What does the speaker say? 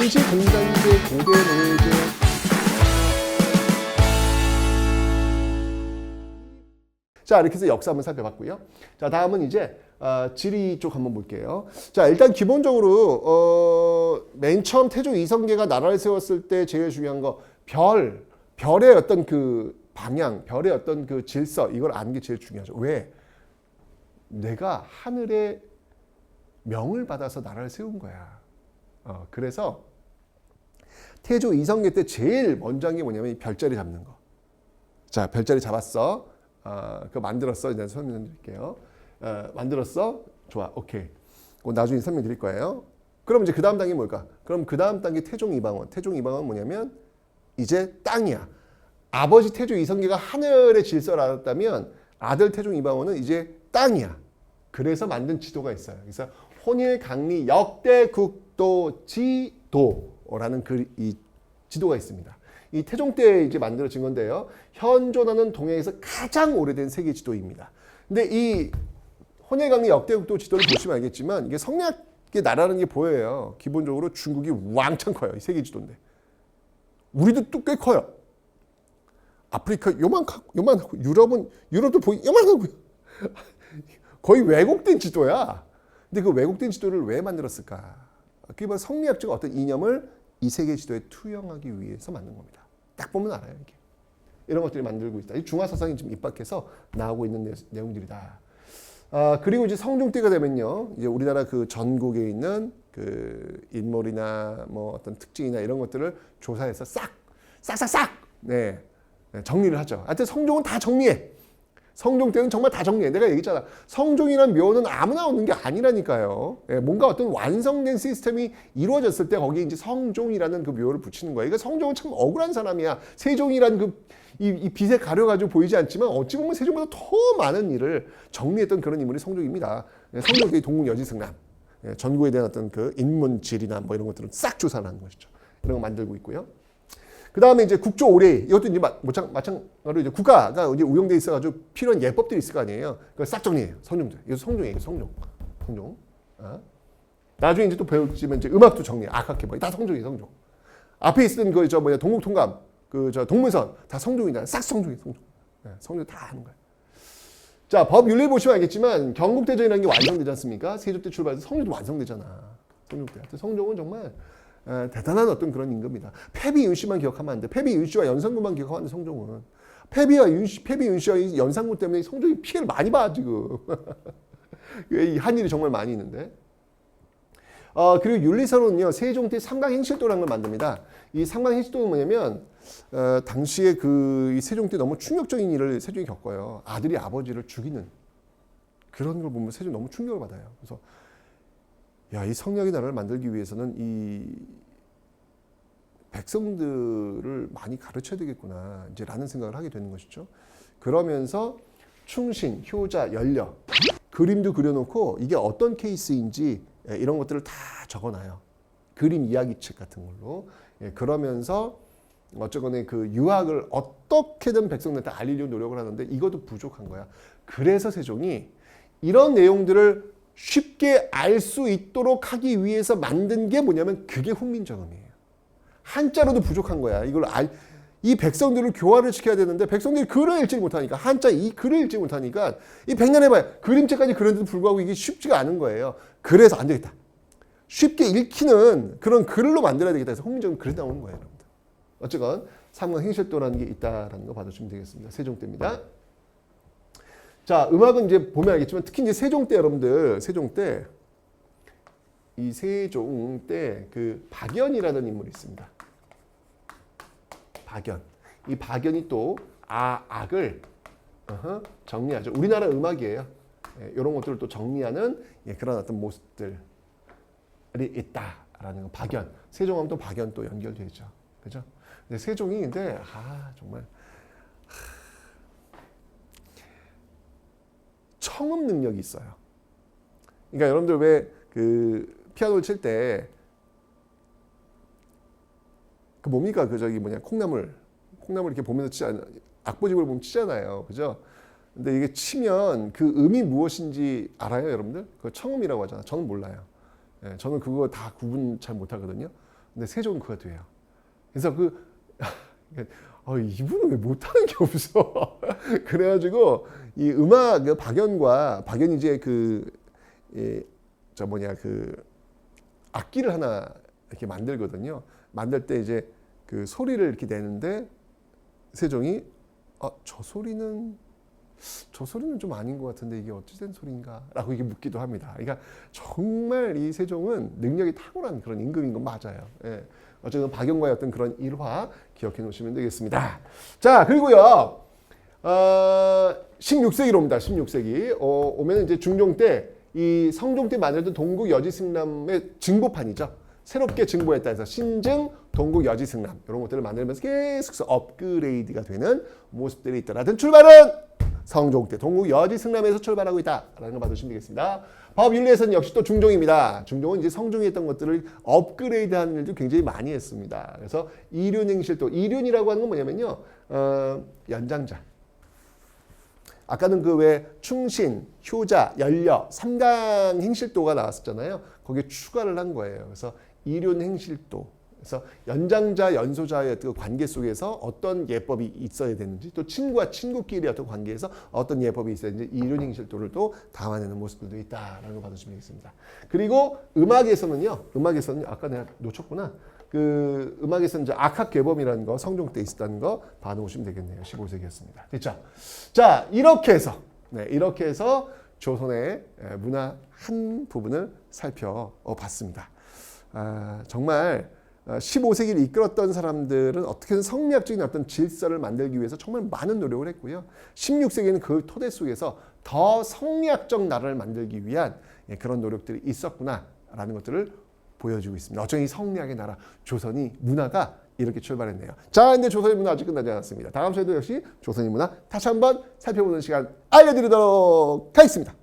원시 공단제 고대 노예제 자 이렇게 해서 역사 한번 살펴봤고요. 자 다음은 이제 어, 지리 쪽 한번 볼게요. 자 일단 기본적으로 어, 맨 처음 태조 이성계가 나라를 세웠을 때 제일 중요한 거 별, 별의 어떤 그 방향, 별의 어떤 그 질서 이걸 아는 게 제일 중요하죠. 왜? 내가 하늘의 명을 받아서 나라를 세운 거야. 어, 그래서 태조 이성계 때 제일 먼저 한 게 뭐냐면 이 별자리 잡는 거. 자, 별자리 잡았어. 어, 그거 만들었어. 이제 설명 드릴게요. 어, 만들었어. 좋아. 오케이. 그거 나중에 설명 드릴 거예요. 그럼 이제 그 다음 단계 뭘까? 그럼 그 다음 단계 태종 이방원. 태종 이방원 뭐냐면 이제 땅이야. 아버지 태조 이성계가 하늘의 질서를 알았다면 아들 태종 이방원은 이제 땅이야. 그래서 만든 지도가 있어요. 그래서 혼일 강리 역대 국도 지도 라는 그 이 지도가 있습니다. 이 태종 때 이제 만들어진 건데요. 현존하는 동해에서 가장 오래된 세계 지도입니다. 근데 이 혼일 강리 역대 국도 지도를 보시면 알겠지만 이게 성리학의 나라는 게 보여요. 기본적으로 중국이 왕창 커요. 이 세계 지도인데. 우리도 또 꽤 커요. 아프리카 요만하고 요만하고 유럽은 유럽도 보이 요만하고요. 거의 왜곡된 지도야. 근데 그 왜곡된 지도를 왜 만들었을까? 그게 바로 성리학적 어떤 이념을 이 세계 지도에 투영하기 위해서 만든 겁니다. 딱 보면 알아요, 이게. 이런 것들이 만들고 있다. 이 중화 사상이 지금 입각해서 나오고 있는 내, 내용들이다. 아, 그리고 이제 성종 때가 되면요. 이제 우리나라 그 전국에 있는 그 인물이나 뭐 어떤 특징이나 이런 것들을 조사해서 싹, 싹싹싹, 네, 네, 정리를 하죠. 하여튼 성종은 다 정리해. 성종 때는 정말 다 정리해. 내가 얘기했잖아. 성종이란 묘는 아무나 얻는 게 아니라니까요. 예, 뭔가 어떤 완성된 시스템이 이루어졌을 때 거기에 이제 성종이라는 그 묘를 붙이는 거야. 이거 성종은 참 억울한 사람이야. 세종이란 그, 이, 이 빛에 가려가지고 보이지 않지만 어찌 보면 세종보다 더 많은 일을 정리했던 그런 인물이 성종입니다. 예, 성종이 동국 여지승남. 예, 전국에 대한 어떤 그 인문질이나 뭐 이런 것들은 싹 조사를 하는 것이죠. 이런 거 만들고 있고요. 그 다음에 이제 국조 오례 이것도 이제 마찬 마찬가지로 이제 국가가 이제 운영돼 있어가지고 필요한 예법들이 있을 거 아니에요. 그걸 싹 정리해요. 성종들. 이거 성종이에요. 성종. 성종. 어? 나중에 이제 또 배우지만 이제 음악도 정리해. 악학기 뭐다 성종이에요. 성종. 앞에 있던 그저 뭐냐 동국통감 그 저 동문선 다 성종이잖아. 싹 성종이 성종. 네, 성종 다 하는 거예요. 자, 법 윤리 보시면 알겠지만 경국대전이라는 게 완성되지 않습니까? 세조 때 출발해서 성종도 완성되잖아. 성종 때. 성종은 정말 에, 대단한 어떤 그런 임금이다. 패비 윤씨만 기억하면 안 돼. 패비 윤씨와 연산군만 기억하면 안 돼. 성종은. 패비와 윤씨, 패비 윤씨와 연산군 때문에 성종이 피해를 많이 봐 지금. 이 한일이 정말 많이 있는데. 어, 그리고 윤리서는요 세종 때 삼강행실도라는 걸 만듭니다. 이 삼강행실도는 뭐냐면 어, 당시에 그이 세종 때 너무 충격적인 일을 세종이 겪어요. 아들이 아버지를 죽이는 그런 걸 보면 세종 너무 충격을 받아요. 그래서 야, 이 성령의 나라를 만들기 위해서는 이 백성들을 많이 가르쳐야 되겠구나, 이제 라는 생각을 하게 되는 것이죠. 그러면서 충신, 효자, 연려, 그림도 그려놓고 이게 어떤 케이스인지 예, 이런 것들을 다 적어놔요. 그림 이야기책 같은 걸로. 예, 그러면서 어쨌거나 그 유학을 어떻게든 백성들한테 알리려고 노력을 하는데 이것도 부족한 거야. 그래서 세종이 이런 내용들을 쉽게 알 수 있도록 하기 위해서 만든 게 뭐냐면 그게 훈민정음이에요. 한자로도 부족한 거야. 이걸 알, 이 백성들을 교화를 시켜야 되는데 백성들이 글을 읽지 못하니까 한자 이 글을 읽지 못하니까 이 백년 해봐요. 그림책까지 그런데도 불구하고 이게 쉽지가 않은 거예요. 그래서 안 되겠다. 쉽게 읽히는 그런 글로 만들어야 되겠다 해서 훈민정음 글이 나오는 거예요. 여러분들. 어쨌건 삼강 행실도라는 게 있다라는 거 봐주시면 되겠습니다. 세종 때입니다. 자, 음악은 이제 보면 알겠지만 특히 이제 세종 때 여러분들 세종 때 이 세종 때 그 박연이라는 인물이 있습니다. 박연. 이 박연이 또 아, 악을 정리하죠. 우리나라 음악이에요. 예, 이런 것들을 또 정리하는 예, 그런 어떤 모습들이 있다라는 거. 박연. 세종하면 또 박연 또 연결되죠. 그죠? 세종이 근데 아 정말 청음 능력이 있어요. 그러니까 여러분들 왜 그 피아노를 칠 때 그 뭡니까 그 저기 뭐냐 콩나물 콩나물 이렇게 보면서 치잖아요. 악보집을 보면 치잖아요. 그죠? 근데 이게 치면 그 음이 무엇인지 알아요, 여러분들? 그 청음이라고 하잖아. 저는 몰라요. 예, 저는 그거 다 구분 잘 못하거든요. 근데 세종은 그가 돼요. 그래서 그 어, 이분은 왜 못하는 게 없어? 그래가지고 이 음악 그 박연과 박연이 이제 그저 뭐냐 그 악기를 하나 이렇게 만들거든요. 만들 때 이제 그 소리를 이렇게 내는데 세종이 아, 저 소리는 저 소리는 좀 아닌 것 같은데 이게 어찌된 소리인가라고 이게 묻기도 합니다. 그러니까 정말 이 세종은 능력이 탁월한 그런 임금인 건 맞아요. 예. 어쨌든 박영과의 어떤 그런 일화 기억해 놓으시면 되겠습니다. 자 그리고요. 어, 16세기로 옵니다. 16세기 어, 오면 이제 중종 때 이 성종 때 만들던 동국 여지승남의 증보판이죠. 새롭게 증보했다 해서 신증 동국 여지승남 이런 것들을 만들면서 계속 업그레이드가 되는 모습들이 있다라든 출발은 성종 때 동국 여지승남에서 출발하고 있다라는 걸 봐두시면 되겠습니다. 법윤리에서는 역시 또 중종입니다. 중종은 이제 성종이 했던 것들을 업그레이드하는 일도 굉장히 많이 했습니다. 그래서 이륜행실도 이륜이라고 하는 건 뭐냐면요, 어, 연장자. 아까는 그 왜 충신, 효자, 연려, 삼강 행실도가 나왔었잖아요. 거기에 추가를 한 거예요. 그래서 이륜 행실도. 그래서 연장자, 연소자의 그 관계 속에서 어떤 예법이 있어야 되는지 또 친구와 친구끼리 어떤 관계에서 어떤 예법이 있어야 되는지 이륜 행실도를 또 담아내는 모습들도 있다라는 걸 봐주시면 되겠습니다. 그리고 음악에서는요. 음악에서는 아까 내가 놓쳤구나. 그 음악에서는 이제 악학 계범이라는 거 성종 때 있었다는 거 봐놓으시면 되겠네요. 15세기였습니다. 됐죠? 자 이렇게 해서 네, 이렇게 해서 조선의 에, 문화 한 부분을 살펴봤습니다. 아, 정말 어, 15세기를 이끌었던 사람들은 어떻게든 성리학적인 어떤 질서를 만들기 위해서 정말 많은 노력을 했고요. 16세기는 그 토대 속에서 더 성리학적 나라를 만들기 위한 예, 그런 노력들이 있었구나라는 것들을 보여주고 있습니다. 어쩌면 이 성리학의 나라 조선이 문화가 이렇게 출발했네요. 자, 근데 조선의 문화 아직 끝나지 않았습니다. 다음 시간에도 역시 조선의 문화 다시 한번 살펴보는 시간 알려드리도록 하겠습니다.